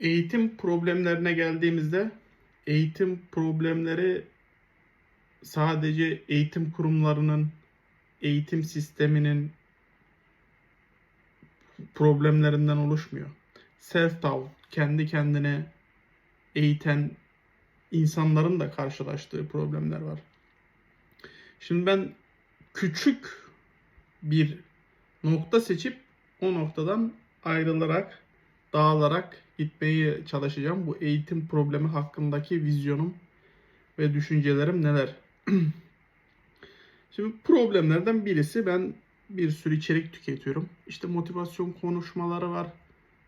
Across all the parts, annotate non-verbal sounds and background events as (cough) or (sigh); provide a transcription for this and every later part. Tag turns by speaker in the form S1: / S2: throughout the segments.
S1: Eğitim problemlerine geldiğimizde eğitim problemleri sadece eğitim kurumlarının, eğitim sisteminin problemlerinden oluşmuyor. Self-taught, kendi kendine eğiten insanların da karşılaştığı problemler var. Şimdi ben küçük bir nokta seçip o noktadan ayrılarak, dağılarak gitmeye çalışacağım. Bu eğitim problemi hakkındaki vizyonum ve düşüncelerim neler? (clears throat) Şimdi problemlerden birisi ben bir sürü içerik tüketiyorum. İşte motivasyon konuşmaları var.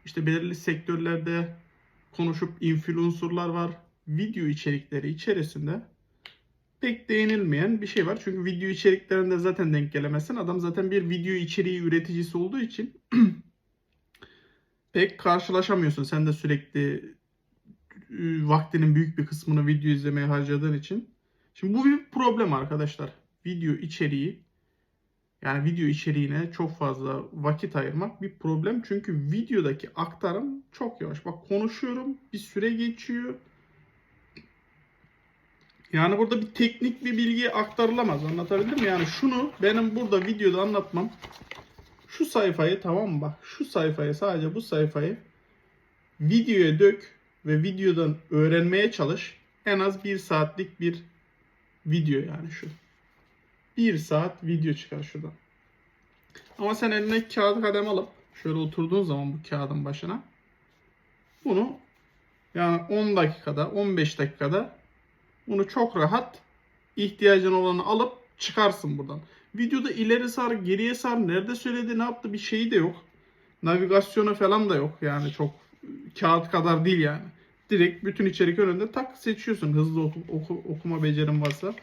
S1: İşte belirli sektörlerde konuşup influencerlar var. Video içerikleri içerisinde pek değinilmeyen bir şey var. Çünkü video içeriklerinde zaten denk gelemezsin. Adam zaten bir video içeriği üreticisi olduğu için (clears throat) pek karşılaşamıyorsun. Sen de sürekli e, vaktinin büyük bir kısmını video izlemeye harcadığın için. Şimdi bu bir problem arkadaşlar. Video içeriği yani video içeriğine çok fazla vakit ayırmak bir problem. Çünkü videodaki aktarım çok yavaş. Bak konuşuyorum bir süre geçiyor. Yani burada bir teknik bir bilgi aktarılamaz. Anlatabildim mi? Yani şunu benim burada videoda anlatmam. Şu sayfayı tamam bak. Şu sayfayı sadece bu sayfayı videoya dök ve videodan öğrenmeye çalış. En az bir saatlik bir video yani şu. Bir saat video çıkar şuradan. Ama sen eline kağıt kalem alıp şöyle oturduğun zaman bu kağıdın başına bunu yani 10 dakikada 15 dakikada bunu çok rahat ihtiyacın olanı alıp çıkarsın buradan. Videoda ileri sar, geriye sar, nerede söyledi, ne yaptı bir şeyi de yok. Navigasyonu falan da yok. Yani çok kağıt kadar değil yani. Direkt bütün içerik önünde tak seçiyorsun hızlı oku, oku, okuma becerin varsa.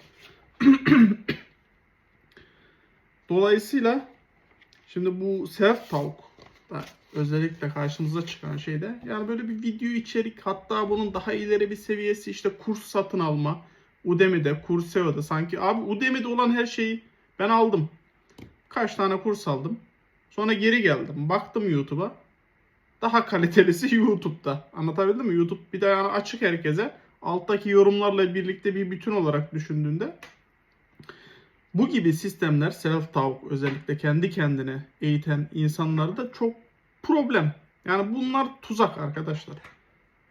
S1: (clears throat) Dolayısıyla şimdi bu self talk da özellikle karşımıza çıkan şeyde yani böyle bir video içerik hatta bunun daha ileri bir seviyesi işte kurs satın alma Udemy'de, Courseva'da sanki abi Udemy'de olan her şeyi ben aldım. Kaç tane kurs aldım. Sonra geri geldim. Baktım YouTube'a. Daha kalitelisi (laughs) YouTube'da. Anlatabildim mi? YouTube bir de yani açık herkese. Alttaki yorumlarla birlikte bir bütün olarak düşündüğünde bu gibi sistemler self-talk özellikle kendi kendine eğiten insanları da çok problem. Yani bunlar tuzak arkadaşlar.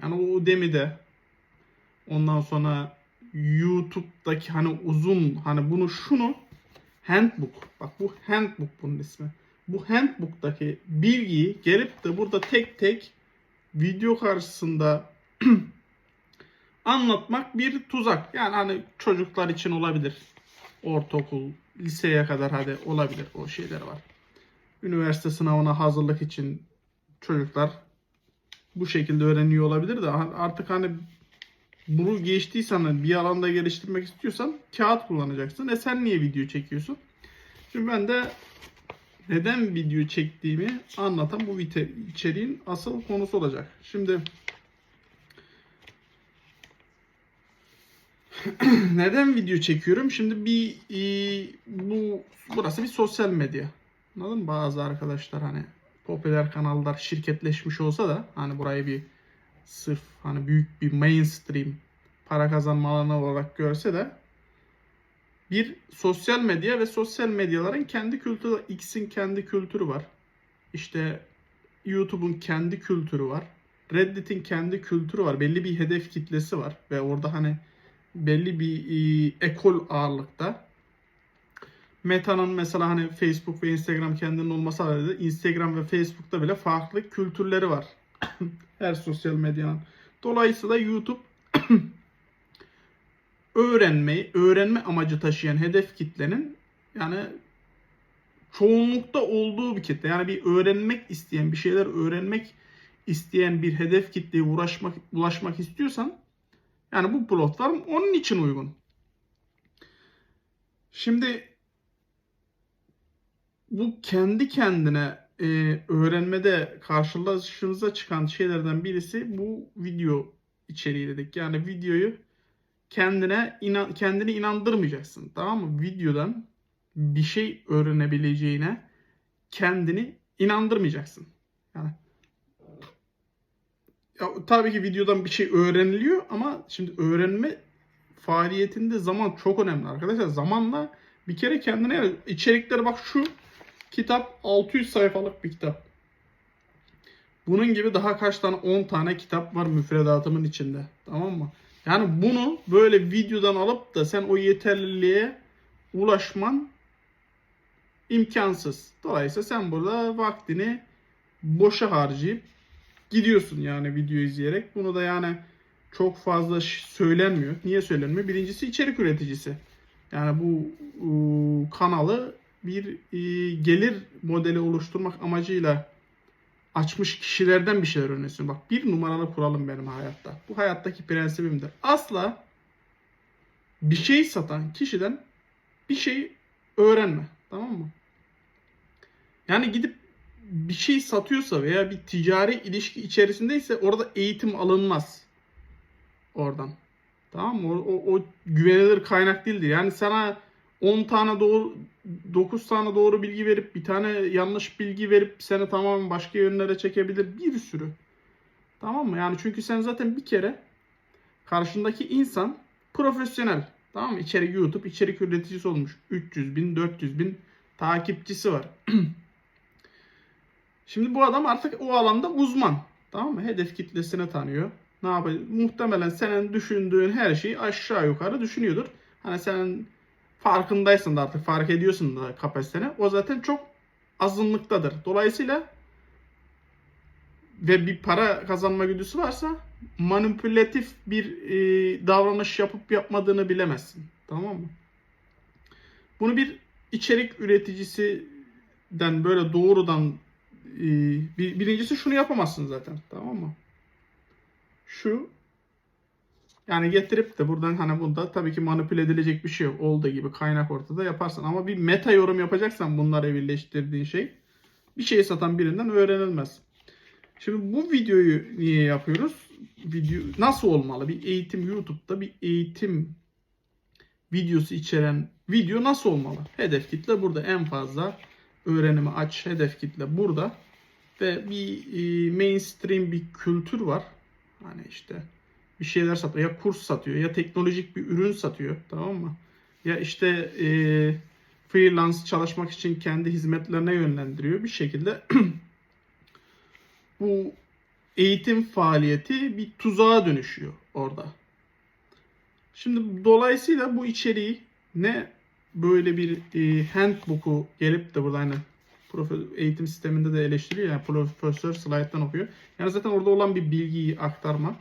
S1: Yani o Udemy'de ondan sonra YouTube'daki hani uzun hani bunu şunu handbook bak bu handbook bunun ismi. Bu handbook'taki bilgiyi gelip de burada tek tek video karşısında (clears throat) anlatmak bir tuzak. Yani hani çocuklar için olabilir. Ortaokul, liseye kadar hadi olabilir o şeyler var. Üniversite sınavına hazırlık için çocuklar bu şekilde öğreniyor olabilir de artık hani bunu geçtiysen bir alanda geliştirmek istiyorsan kağıt kullanacaksın. E sen niye video çekiyorsun? Şimdi ben de neden video çektiğimi anlatan bu içeriğin asıl konusu olacak. Şimdi (clears throat) neden video çekiyorum? Şimdi bir e, bu burası bir sosyal medya. Anladın mı? Bazı arkadaşlar hani popüler kanallar şirketleşmiş olsa da hani burayı bir sırf hani büyük bir mainstream para kazanma alanı olarak görse de bir sosyal medya ve sosyal medyaların kendi kültürü, X'in kendi kültürü var. İşte YouTube'un kendi kültürü var. Reddit'in kendi kültürü var. Belli bir hedef kitlesi var ve orada hani belli bir e, ekol ağırlıkta. Meta'nın mesela hani Facebook ve Instagram kendinin olması halinde Instagram ve Facebook'ta bile farklı kültürleri var. (coughs) Her sosyal medyanın. Dolayısıyla YouTube (coughs) öğrenmeyi, öğrenme amacı taşıyan hedef kitlenin yani çoğunlukta olduğu bir kitle. Yani bir öğrenmek isteyen, bir şeyler öğrenmek isteyen bir hedef kitleye uğraşmak, ulaşmak istiyorsan yani bu platform onun için uygun. Şimdi bu kendi kendine e, öğrenmede karşılaşımıza çıkan şeylerden birisi bu video içeriği dedik. Yani videoyu kendine inan, kendini inandırmayacaksın. Tamam mı? Videodan bir şey öğrenebileceğine kendini inandırmayacaksın. Yani ya tabii ki videodan bir şey öğreniliyor ama şimdi öğrenme faaliyetinde zaman çok önemli arkadaşlar. Zamanla bir kere kendine içerikleri bak şu kitap 600 sayfalık bir kitap. Bunun gibi daha kaç tane 10 tane kitap var müfredatımın içinde. Tamam mı? Yani bunu böyle videodan alıp da sen o yeterliliğe ulaşman imkansız. Dolayısıyla sen burada vaktini boşa harcayıp gidiyorsun yani video izleyerek. Bunu da yani çok fazla söylenmiyor. Niye söylenmiyor? Birincisi içerik üreticisi. Yani bu ıı, kanalı bir e, gelir modeli oluşturmak amacıyla açmış kişilerden bir şeyler öğreniyorsun. Bak bir numaralı kuralım benim hayatta. Bu hayattaki prensibimdir. Asla bir şey satan kişiden bir şey öğrenme. Tamam mı? Yani gidip bir şey satıyorsa veya bir ticari ilişki içerisindeyse orada eğitim alınmaz. Oradan. Tamam mı? O, o, o güvenilir kaynak değildir. Yani sana 10 tane doğru 9 tane doğru bilgi verip bir tane yanlış bilgi verip seni tamamen başka yönlere çekebilir bir sürü. Tamam mı? Yani çünkü sen zaten bir kere karşındaki insan profesyonel. Tamam mı? İçerik YouTube içerik üreticisi olmuş. 300 bin 400 bin takipçisi var. (clears throat) Şimdi bu adam artık o alanda uzman. Tamam mı? Hedef kitlesini tanıyor. Ne yapacak? Muhtemelen senin düşündüğün her şeyi aşağı yukarı düşünüyordur. Hani senin farkındaysan da artık fark ediyorsun da kapasiteni. O zaten çok azınlıktadır. Dolayısıyla ve bir para kazanma güdüsü varsa manipülatif bir e, davranış yapıp yapmadığını bilemezsin. Tamam mı? Bunu bir içerik üreticisinden böyle doğrudan e, bir, birincisi şunu yapamazsın zaten. Tamam mı? Şu yani getirip de buradan hani bunda tabii ki manipüle edilecek bir şey yok. Olduğu gibi kaynak ortada yaparsın. Ama bir meta yorum yapacaksan bunları birleştirdiğin şey bir şey satan birinden öğrenilmez. Şimdi bu videoyu niye yapıyoruz? Video nasıl olmalı? Bir eğitim YouTube'da bir eğitim videosu içeren video nasıl olmalı? Hedef kitle burada en fazla öğrenimi aç. Hedef kitle burada ve bir e, mainstream bir kültür var. Hani işte bir şeyler satıyor. Ya kurs satıyor ya teknolojik bir ürün satıyor. Tamam mı? Ya işte e, freelance çalışmak için kendi hizmetlerine yönlendiriyor. Bir şekilde (clears throat) bu eğitim faaliyeti bir tuzağa dönüşüyor orada. Şimdi dolayısıyla bu içeriği ne böyle bir e, handbook'u gelip de burada hani eğitim sisteminde de eleştiriyor yani profesör slayttan okuyor. Yani zaten orada olan bir bilgiyi aktarma.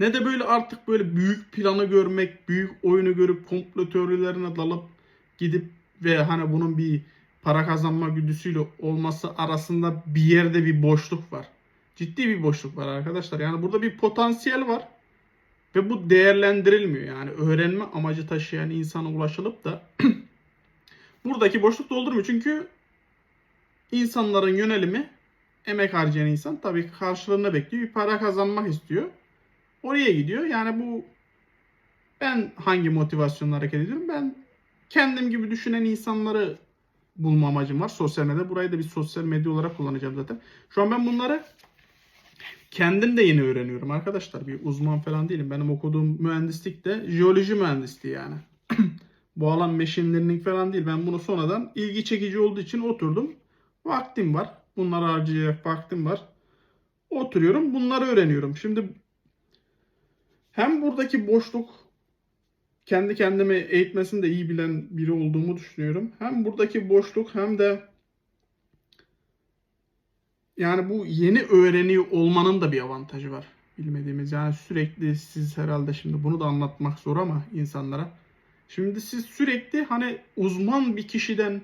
S1: Ne de böyle artık böyle büyük planı görmek, büyük oyunu görüp komplo teorilerine dalıp gidip ve hani bunun bir para kazanma güdüsüyle olması arasında bir yerde bir boşluk var. Ciddi bir boşluk var arkadaşlar. Yani burada bir potansiyel var ve bu değerlendirilmiyor. Yani öğrenme amacı taşıyan insana ulaşılıp da (clears throat) buradaki boşluk doldurmuyor. Çünkü insanların yönelimi emek harcayan insan tabii karşılığını bekliyor. Bir para kazanmak istiyor. Oraya gidiyor. Yani bu ben hangi motivasyonla hareket ediyorum? Ben kendim gibi düşünen insanları bulma amacım var sosyal medyada. Burayı da bir sosyal medya olarak kullanacağım zaten. Şu an ben bunları kendim de yeni öğreniyorum arkadaşlar. Bir uzman falan değilim. Benim okuduğum mühendislik de jeoloji mühendisliği yani. (clears throat) Bu alan machine learning falan değil. Ben bunu sonradan ilgi çekici olduğu için oturdum. Vaktim var. Bunları harcayacak vaktim var. Oturuyorum. Bunları öğreniyorum. Şimdi hem buradaki boşluk kendi kendime eğitmesini de iyi bilen biri olduğumu düşünüyorum. Hem buradaki boşluk hem de yani bu yeni öğreniyor olmanın da bir avantajı var. Bilmediğimiz yani sürekli siz herhalde şimdi bunu da anlatmak zor ama insanlara. Şimdi siz sürekli hani uzman bir kişiden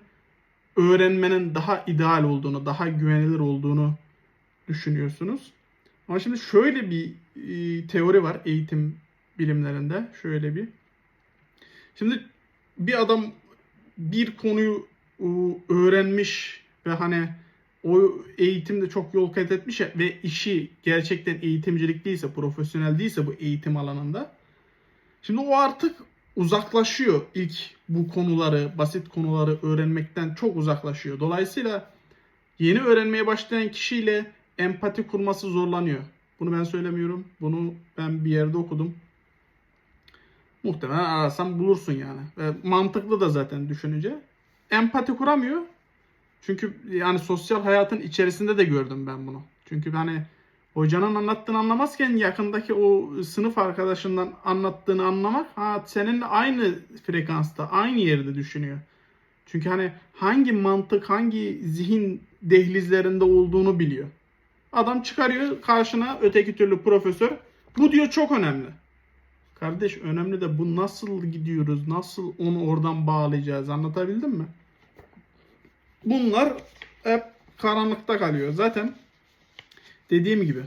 S1: öğrenmenin daha ideal olduğunu, daha güvenilir olduğunu düşünüyorsunuz. Ama şimdi şöyle bir teori var eğitim bilimlerinde. Şöyle bir. Şimdi bir adam bir konuyu öğrenmiş ve hani o eğitimde çok yol kat etmiş ve işi gerçekten eğitimcilik değilse, profesyonel değilse bu eğitim alanında. Şimdi o artık uzaklaşıyor ilk bu konuları, basit konuları öğrenmekten çok uzaklaşıyor. Dolayısıyla yeni öğrenmeye başlayan kişiyle empati kurması zorlanıyor. Bunu ben söylemiyorum. Bunu ben bir yerde okudum. Muhtemelen ararsan bulursun yani. Ve mantıklı da zaten düşününce. Empati kuramıyor. Çünkü yani sosyal hayatın içerisinde de gördüm ben bunu. Çünkü hani hocanın anlattığını anlamazken yakındaki o sınıf arkadaşından anlattığını anlamak ha seninle aynı frekansta, aynı yerde düşünüyor. Çünkü hani hangi mantık, hangi zihin dehlizlerinde olduğunu biliyor. Adam çıkarıyor karşına öteki türlü profesör. Bu diyor çok önemli. Kardeş önemli de bu nasıl gidiyoruz? Nasıl onu oradan bağlayacağız? Anlatabildim mi? Bunlar hep karanlıkta kalıyor. Zaten dediğim gibi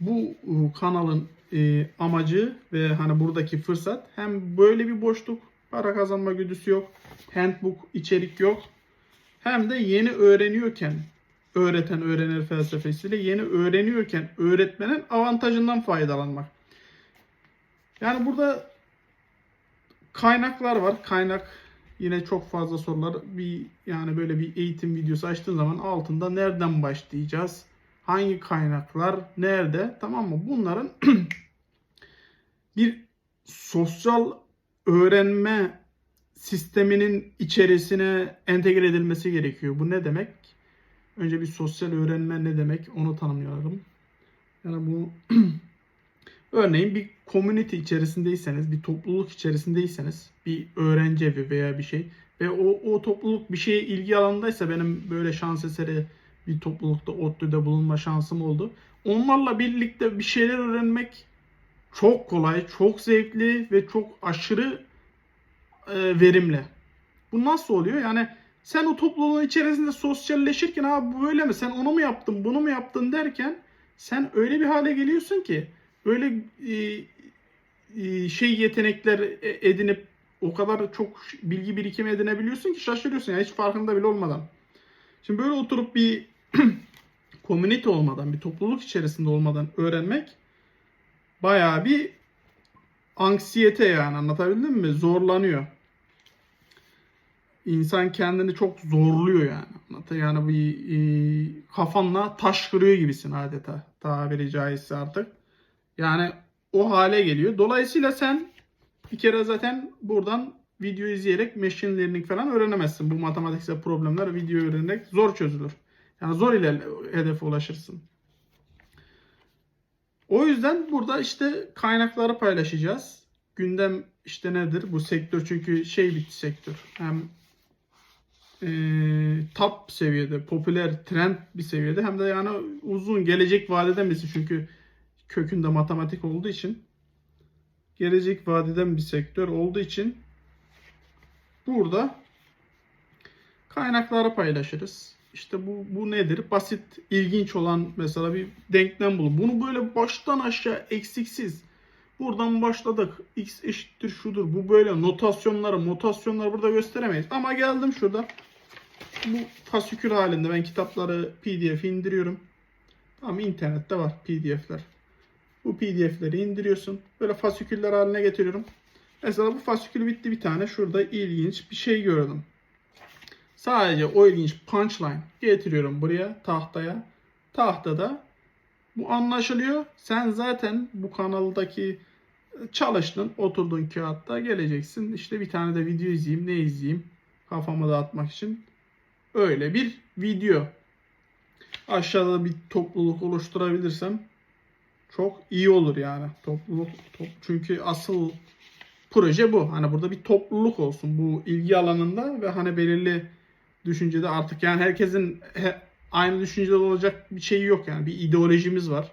S1: bu e, kanalın e, amacı ve hani buradaki fırsat hem böyle bir boşluk para kazanma güdüsü yok. Handbook içerik yok. Hem de yeni öğreniyorken öğreten öğrenir felsefesiyle yeni öğreniyorken öğretmenin avantajından faydalanmak. Yani burada kaynaklar var. Kaynak yine çok fazla sorular. Bir yani böyle bir eğitim videosu açtığın zaman altında nereden başlayacağız? Hangi kaynaklar nerede? Tamam mı? Bunların (clears throat) bir sosyal öğrenme sisteminin içerisine entegre edilmesi gerekiyor. Bu ne demek? Önce bir sosyal öğrenme ne demek onu tanımlayalım. Yani bu (clears throat) örneğin bir community içerisindeyseniz, bir topluluk içerisindeyseniz, bir öğrenci evi veya bir şey ve o, o topluluk bir şeye ilgi alanındaysa benim böyle şans eseri bir toplulukta ODTÜ'de bulunma şansım oldu. Onlarla birlikte bir şeyler öğrenmek çok kolay, çok zevkli ve çok aşırı e, verimli. Bu nasıl oluyor? Yani sen o topluluğun içerisinde sosyalleşirken abi bu böyle mi? Sen onu mu yaptın, bunu mu yaptın derken sen öyle bir hale geliyorsun ki böyle e, e, şey yetenekler e- edinip o kadar çok bilgi birikimi edinebiliyorsun ki şaşırıyorsun yani hiç farkında bile olmadan. Şimdi böyle oturup bir (clears throat) komünite olmadan, bir topluluk içerisinde olmadan öğrenmek bayağı bir anksiyete yani anlatabildim mi? Zorlanıyor. İnsan kendini çok zorluyor yani. Yani bir e, kafanla taş kırıyor gibisin adeta tabiri caizse artık. Yani o hale geliyor. Dolayısıyla sen bir kere zaten buradan video izleyerek machine learning falan öğrenemezsin. Bu matematiksel problemler video öğrenerek zor çözülür. Yani zor ile hedefe ulaşırsın. O yüzden burada işte kaynakları paylaşacağız. Gündem işte nedir? Bu sektör çünkü şey bir sektör. Hem e, top seviyede, popüler, trend bir seviyede hem de yani uzun gelecek vadeden birisi çünkü kökünde matematik olduğu için gelecek vadeden bir sektör olduğu için burada kaynakları paylaşırız. İşte bu, bu nedir? Basit, ilginç olan mesela bir denklem bulun. Bunu böyle baştan aşağı eksiksiz. Buradan başladık. X eşittir şudur. Bu böyle notasyonları, notasyonları burada gösteremeyiz. Ama geldim şurada. Bu fasikül halinde ben kitapları PDF indiriyorum. Tamam internette var PDF'ler. Bu PDF'leri indiriyorsun. Böyle fasiküller haline getiriyorum. Mesela bu fasikül bitti bir tane. Şurada ilginç bir şey gördüm. Sadece o ilginç punchline getiriyorum buraya tahtaya. Tahtada bu anlaşılıyor. Sen zaten bu kanaldaki çalıştın, oturdun kağıtta geleceksin. İşte bir tane de video izleyeyim, ne izleyeyim kafamı dağıtmak için. Öyle bir video. Aşağıda bir topluluk oluşturabilirsem çok iyi olur yani. Topluluk top, çünkü asıl proje bu. Hani burada bir topluluk olsun bu ilgi alanında ve hani belirli düşüncede artık yani herkesin he, aynı düşüncede olacak bir şey yok yani. Bir ideolojimiz var.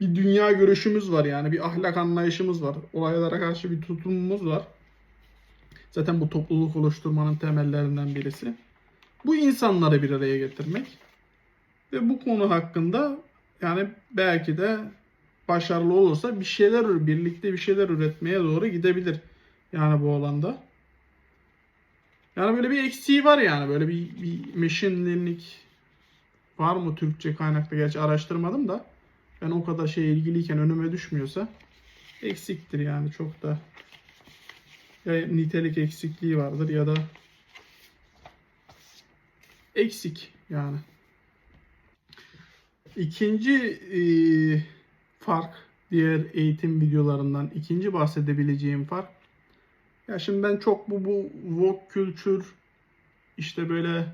S1: Bir dünya görüşümüz var yani. Bir ahlak anlayışımız var. Olaylara karşı bir tutumumuz var. Zaten bu topluluk oluşturmanın temellerinden birisi. Bu insanları bir araya getirmek. Ve bu konu hakkında yani belki de başarılı olursa bir şeyler birlikte bir şeyler üretmeye doğru gidebilir. Yani bu alanda. Yani böyle bir eksiği var yani. Böyle bir, bir machine learning var mı Türkçe kaynakta? Gerçi araştırmadım da. Ben o kadar şey ilgiliyken önüme düşmüyorsa eksiktir yani çok da. Ya nitelik eksikliği vardır ya da eksik yani. İkinci eee, fark diğer eğitim videolarından ikinci bahsedebileceğim fark ya şimdi ben çok bu bu woke kültür işte böyle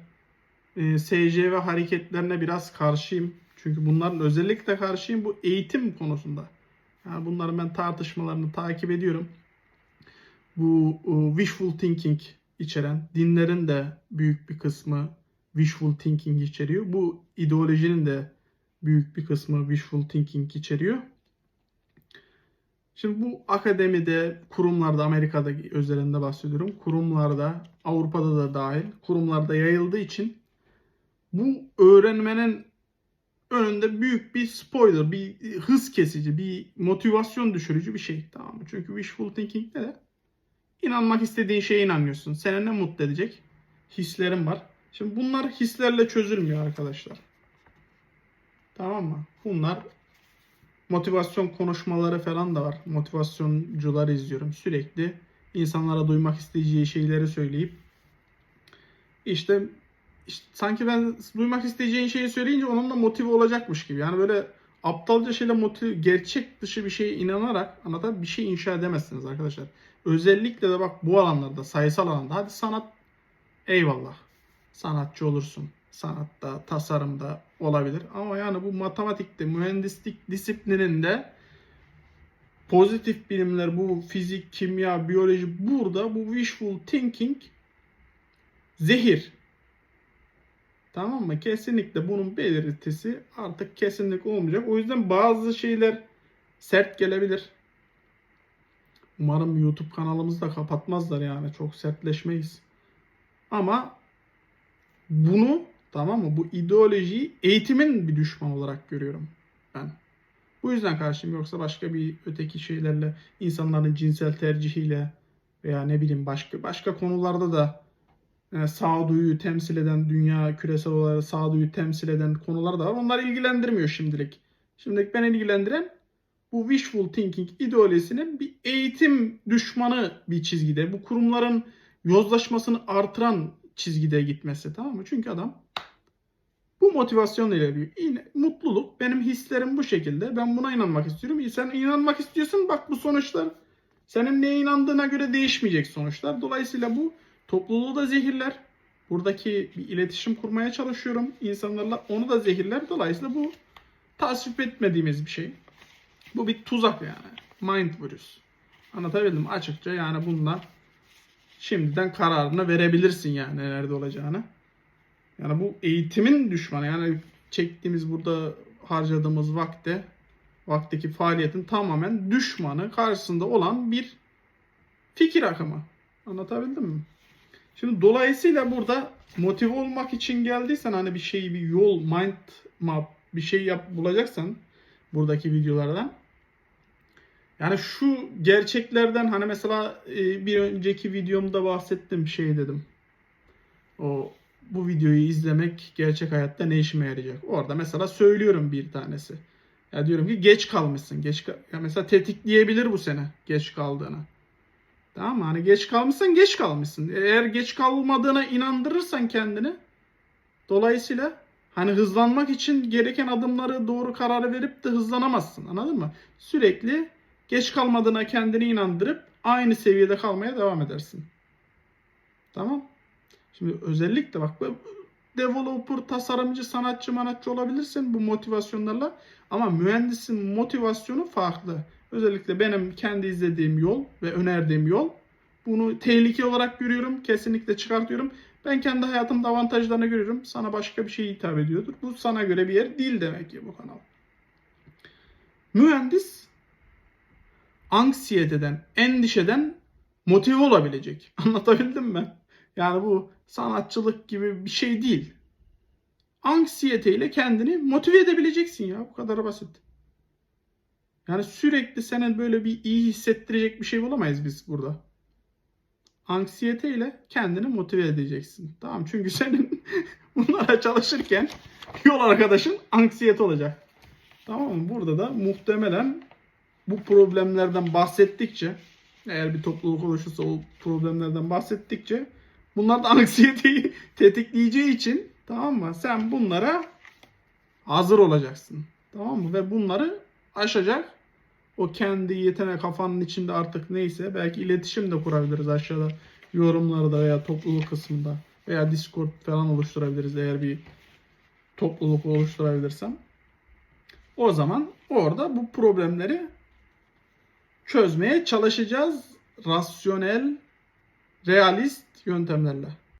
S1: e, SCV hareketlerine biraz karşıyım. Çünkü bunların özellikle karşıyım bu eğitim konusunda. Yani bunların ben tartışmalarını takip ediyorum. Bu e, wishful thinking içeren dinlerin de büyük bir kısmı wishful thinking içeriyor. Bu ideolojinin de büyük bir kısmı wishful thinking içeriyor. Şimdi bu akademide, kurumlarda, Amerika'da özelinde bahsediyorum. Kurumlarda, Avrupa'da da dahil, kurumlarda yayıldığı için bu öğrenmenin önünde büyük bir spoiler, bir hız kesici, bir motivasyon düşürücü bir şey. Tamam mı? Çünkü wishful thinking ne de? İnanmak istediğin şeye inanıyorsun. Seni ne mutlu edecek? Hislerin var. Şimdi bunlar hislerle çözülmüyor arkadaşlar. Tamam mı? Bunlar motivasyon konuşmaları falan da var. Motivasyoncular izliyorum sürekli. insanlara duymak isteyeceği şeyleri söyleyip işte, işte sanki ben duymak isteyeceğin şeyi söyleyince onunla motive olacakmış gibi. Yani böyle aptalca şeyle motive, gerçek dışı bir şeye inanarak anlatan bir şey inşa edemezsiniz arkadaşlar. Özellikle de bak bu alanlarda, sayısal alanda. Hadi sanat eyvallah. Sanatçı olursun. Sanatta, tasarımda olabilir. Ama yani bu matematikte, mühendislik disiplininde pozitif bilimler, bu fizik, kimya, biyoloji burada bu wishful thinking zehir. Tamam mı? Kesinlikle bunun belirtisi artık kesinlik olmayacak. O yüzden bazı şeyler sert gelebilir. Umarım YouTube kanalımızı da kapatmazlar yani. Çok sertleşmeyiz. Ama bunu tamam mı? Bu ideolojiyi eğitimin bir düşmanı olarak görüyorum ben. Bu yüzden karşıyım. Yoksa başka bir öteki şeylerle insanların cinsel tercihiyle veya ne bileyim başka başka konularda da sağduyu temsil eden dünya küresel olarak sağduyu temsil eden konular da var. Onlar ilgilendirmiyor şimdilik. Şimdilik beni ilgilendiren bu wishful thinking ideolojisinin bir eğitim düşmanı bir çizgide. Bu kurumların yozlaşmasını artıran çizgide gitmesi tamam mı? Çünkü adam bu motivasyonla ilerliyor. Yine mutluluk benim hislerim bu şekilde. Ben buna inanmak istiyorum. E Sen inanmak istiyorsun bak bu sonuçlar. Senin neye inandığına göre değişmeyecek sonuçlar. Dolayısıyla bu topluluğu da zehirler. Buradaki bir iletişim kurmaya çalışıyorum insanlarla. Onu da zehirler. Dolayısıyla bu tasvip etmediğimiz bir şey. Bu bir tuzak yani. Mind virüs. Anlatabildim açıkça yani bunlar şimdiden kararını verebilirsin yani nerede olacağını. Yani bu eğitimin düşmanı. Yani çektiğimiz burada harcadığımız vakte vakteki faaliyetin tamamen düşmanı karşısında olan bir fikir akımı. Anlatabildim mi? Şimdi dolayısıyla burada motive olmak için geldiysen hani bir şeyi bir yol, mind map bir şey yap bulacaksan buradaki videolardan yani şu gerçeklerden hani mesela e, bir önceki videomda bahsettim şey dedim. O bu videoyu izlemek gerçek hayatta ne işime yarayacak? Orada mesela söylüyorum bir tanesi. Ya diyorum ki geç kalmışsın. Geç ka- ya mesela tetikleyebilir bu sene geç kaldığını. Tamam mı? Hani geç kalmışsın, geç kalmışsın. Eğer geç kalmadığına inandırırsan kendini dolayısıyla hani hızlanmak için gereken adımları doğru kararı verip de hızlanamazsın. Anladın mı? Sürekli geç kalmadığına kendini inandırıp aynı seviyede kalmaya devam edersin. Tamam? Şimdi özellikle bak developer, tasarımcı, sanatçı, manatçı olabilirsin bu motivasyonlarla ama mühendisin motivasyonu farklı. Özellikle benim kendi izlediğim yol ve önerdiğim yol bunu tehlike olarak görüyorum. Kesinlikle çıkartıyorum. Ben kendi hayatımda avantajlarını görüyorum. Sana başka bir şey hitap ediyordur. Bu sana göre bir yer değil demek ki bu kanal. Mühendis anksiyeteden, endişeden motive olabilecek. (laughs) Anlatabildim mi? Yani bu sanatçılık gibi bir şey değil. Anksiyeteyle kendini motive edebileceksin ya. Bu kadar basit. Yani sürekli senin böyle bir iyi hissettirecek bir şey bulamayız biz burada. Anksiyeteyle kendini motive edeceksin. Tamam çünkü senin (laughs) bunlara çalışırken yol arkadaşın anksiyete olacak. Tamam mı? Burada da muhtemelen bu problemlerden bahsettikçe eğer bir topluluk oluşursa o problemlerden bahsettikçe bunlar da anksiyeteyi (laughs) tetikleyeceği için tamam mı? Sen bunlara hazır olacaksın. Tamam mı? Ve bunları aşacak o kendi yetenek kafanın içinde artık neyse belki iletişim de kurabiliriz aşağıda yorumlarda veya topluluk kısmında veya Discord falan oluşturabiliriz eğer bir topluluk oluşturabilirsem. O zaman orada bu problemleri çözmeye çalışacağız rasyonel, realist yöntemlerle.